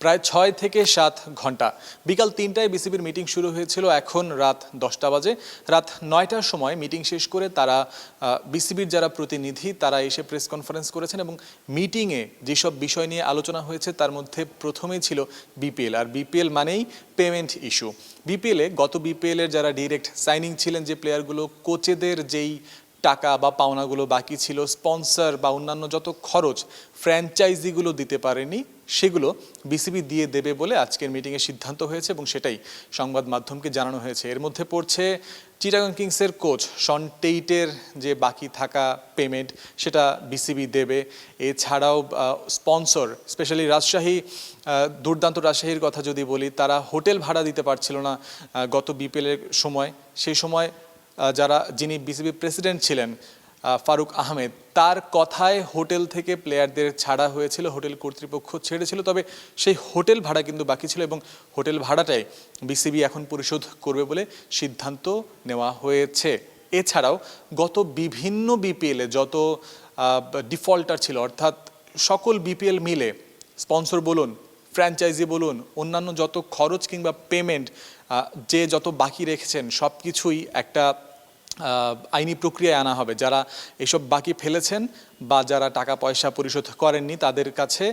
প্রায় ছয় থেকে সাত ঘণ্টা। বিকাল তিনটায় বিসিবির মিটিং শুরু হয়েছিল এখন রাত দশটা বাজে। রাত নয়টার সময় মিটিং শেষ করে তারা বিসিবির যারা প্রতিনিধি তারা এসে প্রেস কনফারেন্স করেছেন এবং মিটিংয়ে যেসব বিষয় নিয়ে আলোচনা হয়েছে তার মধ্যে প্রথমেই ছিল বিপিএল। আর বিপিএল মানেই পেমেন্ট ইস্যু বিপিএলে গত বিপিএলের যারা ডিরেক্ট সাইনিং ছিলেন যে প্লেয়ারগুলো কোচেদের যেই টাকা বা পাওনাগুলো বাকি ছিল, স্পন্সর বা অন্যান্য যত খরচ ফ্র্যাঞ্চাইজিগুলো দিতে পারেনি, সেগুলো বিসিবি দিয়ে দেবে বলে আজকের মিটিংয়ে সিদ্ধান্ত হয়েছে এবং সেটাই সংবাদ মাধ্যমকে জানানো হয়েছে। এর মধ্যে পড়ছে, চিটাগাং কিংসের কোচ শন টেইটের যে বাকি থাকা পেমেন্ট, সেটা বিসিবি দেবে। এছাড়াও স্পন্সর, স্পেশালি রাজশাহী দুর্দান্ত রাজশাহীর কথা যদি বলি, তারা হোটেল ভাড়া দিতে পারছিল না গত বিপিএলের সময়। সেই সময় যারা, যিনি বিসিবি প্রেসিডেন্ট ছিলেন ফারুক আহমেদ, তার কথায় হোটেল থেকে প্লেয়ারদের ছাড়া হয়েছিল, হোটেল কর্তৃপক্ষ ছেড়েছিল, তবে সেই হোটেল ভাড়া কিন্তু বাকি ছিল এবং হোটেল ভাড়াটাই বিসিবি এখন পরিশোধ করবে বলে সিদ্ধান্ত নেওয়া হয়েছে। এছাড়াও, গত বিভিন্ন বিপিএলে যত ডিফল্টার ছিল, অর্থাৎ সকল বিপিএল মিলে, স্পন্সর বলুন ফ্র্যাঞ্চাইজি বলুন, অন্যান্য যত খরচ কিংবা পেমেন্ট যে যত বাকি রেখেছেন সব কিছুই একটা আইনি প্রক্রিয়ায় আনা হবে। যারা এসব বাকি ফেলেছেন বা যারা টাকা পয়সা পরিশোধ করেননি, তাদের কাছে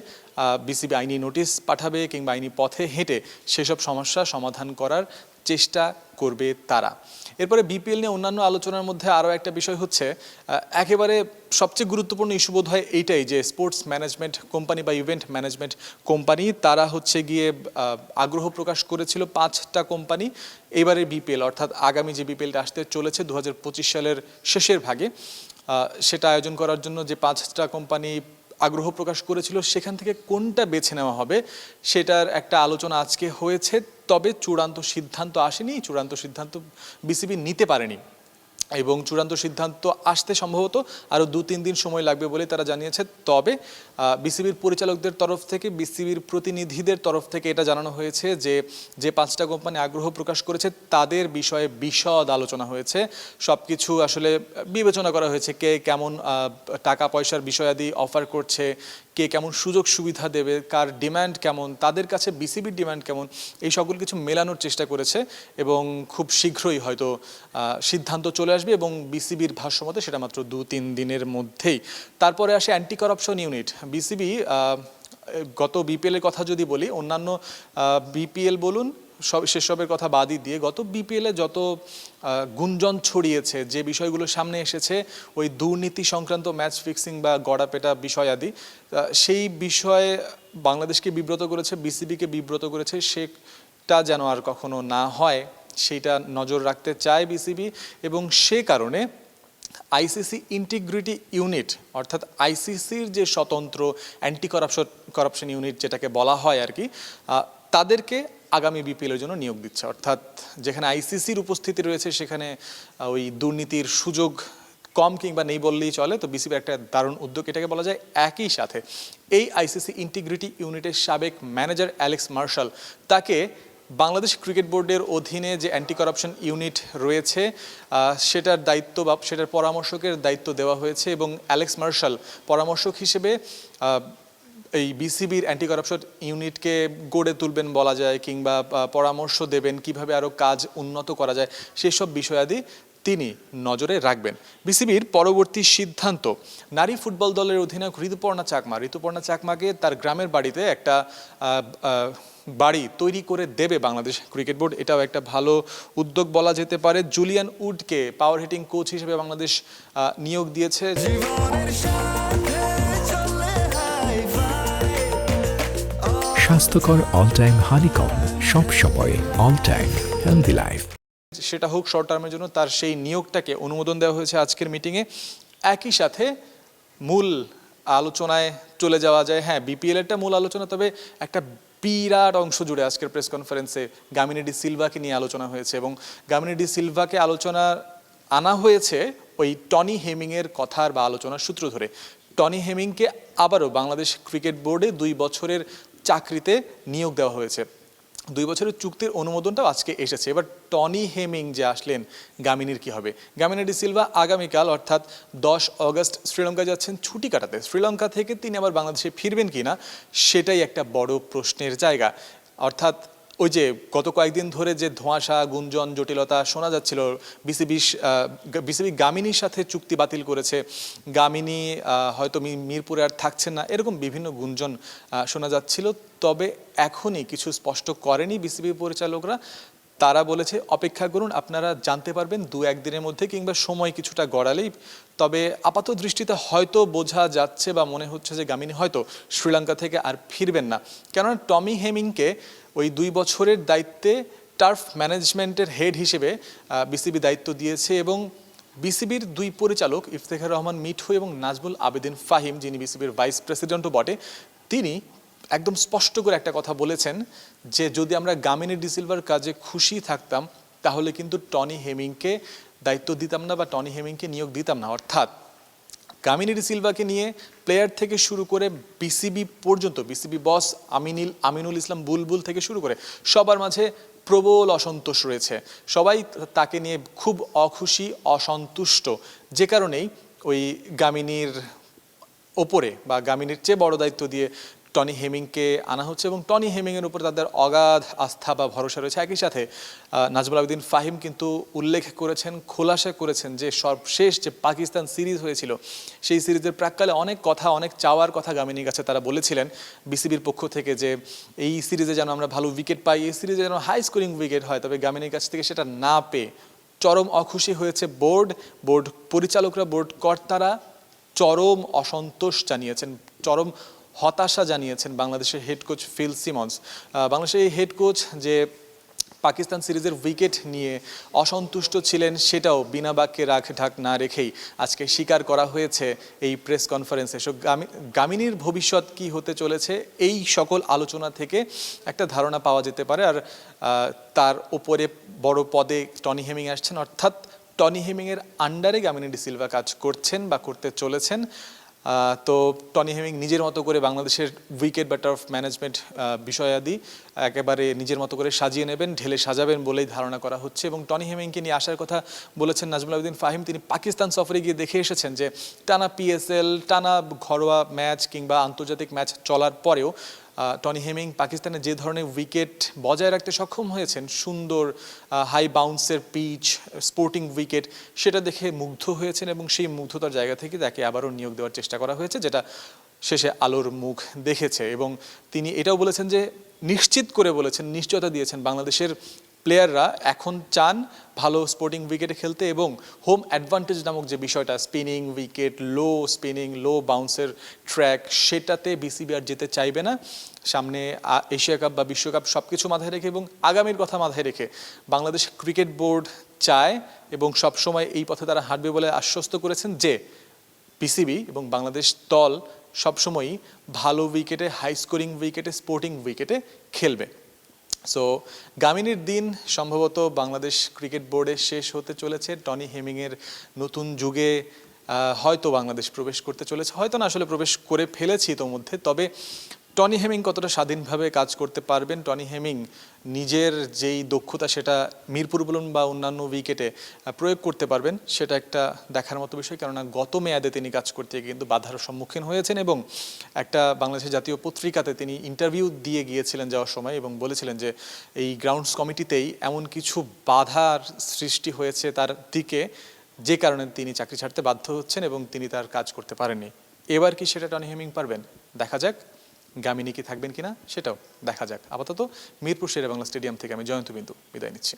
বিসিবি আইনি নোটিশ পাঠাবে কিংবা আইনি পথে হেঁটে সেসব সমস্যা সমাধান করার চেষ্টা করবে তারা। এরপরে বিপিএল নিয়ে অন্যান্য আলোচনার মধ্যে আরও একটা বিষয় হচ্ছে একেবারে সবচেয়ে গুরুত্বপূর্ণ ইস্যু বোধ হয় এইটাই যে স্পোর্টস ম্যানেজমেন্ট কোম্পানি বা ইভেন্ট ম্যানেজমেন্ট কোম্পানি তারা হচ্ছে গিয়ে আগ্রহ প্রকাশ করেছিল পাঁচটা কোম্পানি এবারে বিপিএল, অর্থাৎ আগামী যে বিপিএলটা আসতে চলেছে দু হাজার পঁচিশ সালের শেষের ভাগে সেটা আয়োজন করার জন্য যে পাঁচটা কোম্পানি আগ্রহ প্রকাশ করেছিল, সেখান থেকে কোনটা বেছে নেওয়া হবে, সেটার একটা আলোচনা আজকে হয়েছে। তবে চূড়ান্ত সিদ্ধান্ত আসেনি, চূড়ান্ত সিদ্ধান্ত বিসিবি নিতে পারেনি। এবং চূড়ান্ত সিদ্ধান্ত আসতে সম্ভবত আরও দু তিন দিন সময় লাগবে বলে তারা জানিয়েছে। তবে বিসিবির পরিচালকদের তরফ থেকে, বিসিবির প্রতিনিধিদের তরফ থেকে এটা জানানো হয়েছে যে যে পাঁচটা কোম্পানি আগ্রহ প্রকাশ করেছে, তাদের বিষয়ে বিশদ আলোচনা হয়েছে। সব কিছু আসলে বিবেচনা করা হয়েছে কে কেমন টাকা পয়সার বিষয়াদি অফার করছে, কে কেমন সুযোগ সুবিধা দেবে, কার ডিম্যান্ড কেমন, তাদের কাছে বিসিবির ডিম্যান্ড কেমন, এই সকল কিছু মেলানোর চেষ্টা করেছে এবং খুব শীঘ্রই হয়তো সিদ্ধান্ত চলে আসবে এবং বিসিবির ভাষ্যমতে সেটা মাত্র দু তিন দিনের মধ্যেই। তারপরে আসে অ্যান্টি কারাপশন ইউনিট বিসিবি গত বিপিএল এর কথা যদি বলি, অন্যান্য বিপিএল বলুন, সব সেসবের কথা বাদই দিয়ে গত বিপিএলে যত গুঞ্জন ছড়িয়েছে, যে বিষয়গুলো সামনে এসেছে, ওই দুর্নীতি সংক্রান্ত ম্যাচ ফিক্সিং বা গড়াপেটা বিষয় আদি সেই বিষয়ে বাংলাদেশকে বিব্রত করেছে, বিসিবিকে বিব্রত করেছে, সেটা যেন আর কখনো না হয় সেইটা নজর রাখতে চায় বিসিবি, এবং সে কারণে আইসিসি ইন্টিগ্রিটি ইউনিট অর্থাৎ আইসিসির যে স্বতন্ত্র অ্যান্টি করাপশন করাপশন ইউনিট যেটাকে বলা হয় আর কি তাদেরকে আগামী বিপিএলের জন্য নিয়োগ দিচ্ছে। অর্থাৎ যেখানে আইসিসির উপস্থিতি রয়েছে, সেখানে ওই দুর্নীতির সুযোগ কম কিংবা নেই বললেই চলে। তো বিসিবির একটা দারুণ উদ্যোগ, এটাকে বলা যায় একই সাথে। এই আইসিসি ইন্টিগ্রিটি ইউনিটের সাবেক ম্যানেজার অ্যালেক্স মার্শাল তাকে বাংলাদেশ ক্রিকেট বোর্ডের অধীনে যে অ্যান্টি করাপশন ইউনিট রয়েছে সেটার দায়িত্ব বা সেটার পরামর্শকের দায়িত্ব দেওয়া হয়েছে এবং অ্যালেক্স মার্শাল পরামর্শক হিসেবে এই বিসিবির অ্যান্টি করাপশন ইউনিটকে গড়ে তুলবেন বলা যায় কিংবা পরামর্শ দেবেন কীভাবে আরও কাজ উন্নত করা যায়, সেসব বিষয়াদি তিনি নজরে রাখবেন। বিসিবির পরবর্তী সিদ্ধান্ত, নারী ফুটবল দলের অধিনায়ক ঋতুপর্ণা চাকমা। ঋতুপর্ণা চাকমাকে তার গ্রামের বাড়িতে একটা বাড়ি তৈরি করে দেবে বাংলাদেশ ক্রিকেট বোর্ড। এটাও একটা ভালো উদ্যোগ বলা যেতে পারে। জুলিয়ান উডকে পাওয়ার হিটিং কোচ হিসেবে বাংলাদেশ নিয়োগ দিয়েছে। স্বাস্থ্যকর অল টাইম হানিকম সব সময় অল টাইম হেলদি লাইফ সেটা হোক শর্ট টার্মের জন্য তার সেই নিয়োগটাকে অনুমোদন দেওয়া হয়েছে আজকের মিটিংয়ে একই সাথে মূল আলোচনায় চলে যাওয়া যায়। হ্যাঁ বিপিএল একটা মূল আলোচনা তবে একটা বিরাট অংশ জুড়ে আজকের প্রেস কনফারেন্সে গামিনী ডি সিলভাকে নিয়ে আলোচনা হয়েছে এবং গামিনী ডি সিলভাকে আলোচনা আনা হয়েছে ওই টনি হেমিংয়ের কথার বা আলোচনার সূত্র ধরে। টনি হেমিংকে আবারও বাংলাদেশ ক্রিকেট বোর্ডে দুই বছরের চাকরিতে নিয়োগ দেওয়া হয়েছে। দুই বছরের চুক্তির অনুমোদনটাও আজকে এসেছে। এবার টনি হেমিং যে আসলেন, গামিনীর কি হবে? গামিনী ডি সিলভা আগামীকাল, অর্থাৎ দশ অগস্ট শ্রীলঙ্কা যাচ্ছেন ছুটি কাটাতে। শ্রীলঙ্কা থেকে তিনি আবার বাংলাদেশে ফিরবেন কি না সেটাই একটা বড় প্রশ্নের জায়গা। অর্থাৎ ওই যে গত কয়েকদিন ধরে যে ধোঁয়াশা, গুঞ্জন, জটিলতা শোনা যাচ্ছিল, বিসিবি বিসিবি গামিনীর সাথে চুক্তি বাতিল করেছে। গামিনী হয়তো মিরপুরে আর থাকছেন না, এরকম বিভিন্ন গুঞ্জন শোনা যাচ্ছিল। তবে এখনই কিছু স্পষ্ট করেনি বিসিবি পরিচালকরা। তারা বলেছে, অপেক্ষা করুন, আপনারা জানতে পারবেন দু একদিনের মধ্যে কিংবা সময় কিছুটা গড়ালেই। তবে আপাত দৃষ্টিতে হয়তো বোঝা যাচ্ছে বা মনে হচ্ছে যে গামিনী হয়তো শ্রীলঙ্কা থেকে আর ফিরবেন না। কেননা টমি হেমিংকে ওই দুই বছরের দায়িত্বে টার্ফ ম্যানেজমেন্টের হেড হিসেবে বিসিবি দায়িত্ব দিয়েছে এবং বিসিবির দুই পরিচালক ইফতেখার রহমান মিঠু এবং নাজমুল আবেদিন ফাহিম, যিনি বিসিবির ভাইস প্রেসিডেন্টও বটে, তিনি একদম স্পষ্ট করে একটা কথা বলেছেন যে যদি আমরা গামিনী ডিসিলভার কাজে খুশি থাকতাম, তাহলে কিন্তু টনি হেমিংকে দায়িত্ব দিতাম না বা টনি হেমিংকে নিয়োগ দিতাম না। অর্থাৎ গামিনী ডিসিলভাকে নিয়ে প্লেয়ার থেকে শুরু করে বিসিবি পর্যন্ত, বিসিবি বস আমিনুল আমিনুল ইসলাম বুলবুল থেকে শুরু করে সবার মাঝে প্রবল অসন্তোষ রয়েছে। সবাই তাকে নিয়ে খুব অখুশি, অসন্তুষ্ট। যে কারণেই ওই গামিনীর ওপরে বা গামিনীর চেয়ে বড় দায়িত্ব দিয়ে টনি হেমিংকে আনা হচ্ছে এবং টনি হেমিংয়ের উপর তাদের অগাধ আস্থা বা ভরসা রয়েছে। একই সাথে নাজমুল আবেদিন ফাহিম কিন্তু উল্লেখ করেছেন, খোলাসা করেছেন যে সর্বশেষ যে পাকিস্তান সিরিজ হয়েছিল, সেই সিরিজের প্রাককালে অনেক কথা, অনেক চাওয়ার কথা গামিনীর কাছে তারা বলেছিলেন। বিসিবির পক্ষ থেকে যে এই সিরিজে যেন আমরা ভালো উইকেট পাই, এই সিরিজে যেন হাই স্কোরিং উইকেট হয়, তবে গামিনীর কাছ থেকে সেটা না পেয়ে চরম অখুশি হয়েছে বোর্ড। বোর্ড পরিচালকরা, বোর্ড কর্তারা চরম অসন্তোষ জানিয়েছেন, চরম হতাশা জানিয়েছেন বাংলাদেশের হেড কোচ ফিল সিমন্স। বাংলাদেশের এই হেড কোচ যে পাকিস্তান সিরিজের উইকেট নিয়ে অসন্তুষ্ট ছিলেন, সেটাও বিনা বাক্যে রাখ ঢাক না রেখেই আজকে স্বীকার করা হয়েছে এই প্রেস কনফারেন্সে সো গামি- গামিনীর ভবিষ্যৎ কি হতে চলেছে এই সকল আলোচনা থেকে একটা ধারণা পাওয়া যেতে পারে। আর তার ওপরে বড় পদে টনি হেমিং আসছেন। অর্থাৎ টনি হেমিংয়ের আন্ডারে গামিনী ডি সিলভা কাজ করছেন বা করতে চলেছেন। তো টনি হেমিং নিজের মতো করে বাংলাদেশের উইকেট ব্যাটার অফ ম্যানেজমেন্ট বিষয়াদি একেবারে নিজের মতো করে সাজিয়ে নেবেন, ঢেলে সাজাবেন বলেই ধারণা করা হচ্ছে এবং টনি হেমিংকে নিয়ে আসার কথা বলেছেন নাজমুল আবেদিন ফাহিম। তিনি পাকিস্তান সফরে গিয়ে দেখে এসেছেন যে টানা পিএসএল টানা ঘরোয়া ম্যাচ কিংবা আন্তর্জাতিক ম্যাচ চলার পরেও টনি হেমিং পাকিস্তানে যে ধরনের উইকেট বজায় রাখতে সক্ষম হয়েছেন, সুন্দর হাই বাউন্সের পিচ স্পোর্টিং উইকেট সেটা দেখে মুগ্ধ হয়েছেন এবং সেই মুগ্ধতার জায়গা থেকে তাকে আবারও নিয়োগ দেওয়ার চেষ্টা করা হয়েছে, যেটা শেষে আলোর মুখ দেখেছে এবং তিনি এটাও বলেছেন যে নিশ্চিত করে বলেছেন, নিশ্চয়তা দিয়েছেন বাংলাদেশের প্লেয়াররা এখন চান ভালো স্পোর্টিং উইকেটে খেলতে এবং হোম অ্যাডভান্টেজ নামক যে বিষয়টা spinning wicket low spinning low বাউন্সের track সেটাতে বিসিবি আর যেতে চাইবে না। সামনে এশিয়া কাপ বা বিশ্বকাপ সব কিছু মাথায় রেখে এবং আগামীর কথা মাথায় রেখে বাংলাদেশ ক্রিকেট বোর্ড চায় এবং সবসময় এই পথে তারা হাঁটবে বলে আশ্বস্ত করেছেন যে পিসিবি এবং বাংলাদেশ দল সবসময়ই ভালো উইকেটে হাই স্কোরিং উইকেটে স্পোর্টিং উইকেটে খেলবে। সো গামিনীর দিন সম্ভবত বাংলাদেশ ক্রিকেট বোর্ডে শেষ হতে চলেছে। টনি হেমিংয়ের নতুন যুগে হয়তো বাংলাদেশ প্রবেশ করতে চলেছে। হয়তো না, আসলে প্রবেশ করে ফেলেছি ইতোমধ্যে। তবে টনি হেমিং কতটা স্বাধীনভাবে কাজ করতে পারবেন? টনি হেমিং নিজের যেই দক্ষতা সেটা মিরপুর বলুন বা অন্যান্য উইকেটে প্রয়োগ করতে পারবেন, সেটা একটা দেখার মতো বিষয়। কেননা গত মেয়াদে তিনি কাজ করতে গিয়ে কিন্তু বাধার সম্মুখীন হয়েছেন এবং একটা বাংলাদেশের জাতীয় পত্রিকাতে তিনি ইন্টারভিউ দিয়ে গিয়েছিলেন যাওয়ার সময় এবং বলেছিলেন যে এই গ্রাউন্ডস কমিটিতেই এমন কিছু বাধার সৃষ্টি হয়েছে তার দিকে, যে কারণে তিনি চাকরি ছাড়তে বাধ্য হচ্ছেন এবং তিনি তার কাজ করতে পারেননি। এবার কি সেটা টনি হেমিং পারবেন? দেখা যাক। গামিনী কি থাকবেন কিনা সেটাও দেখা যাক। আপাতত মিরপুর শেরে বাংলা স্টেডিয়াম থেকে আমি জয়ন্ত বিন্দু বিদায় নিচ্ছি।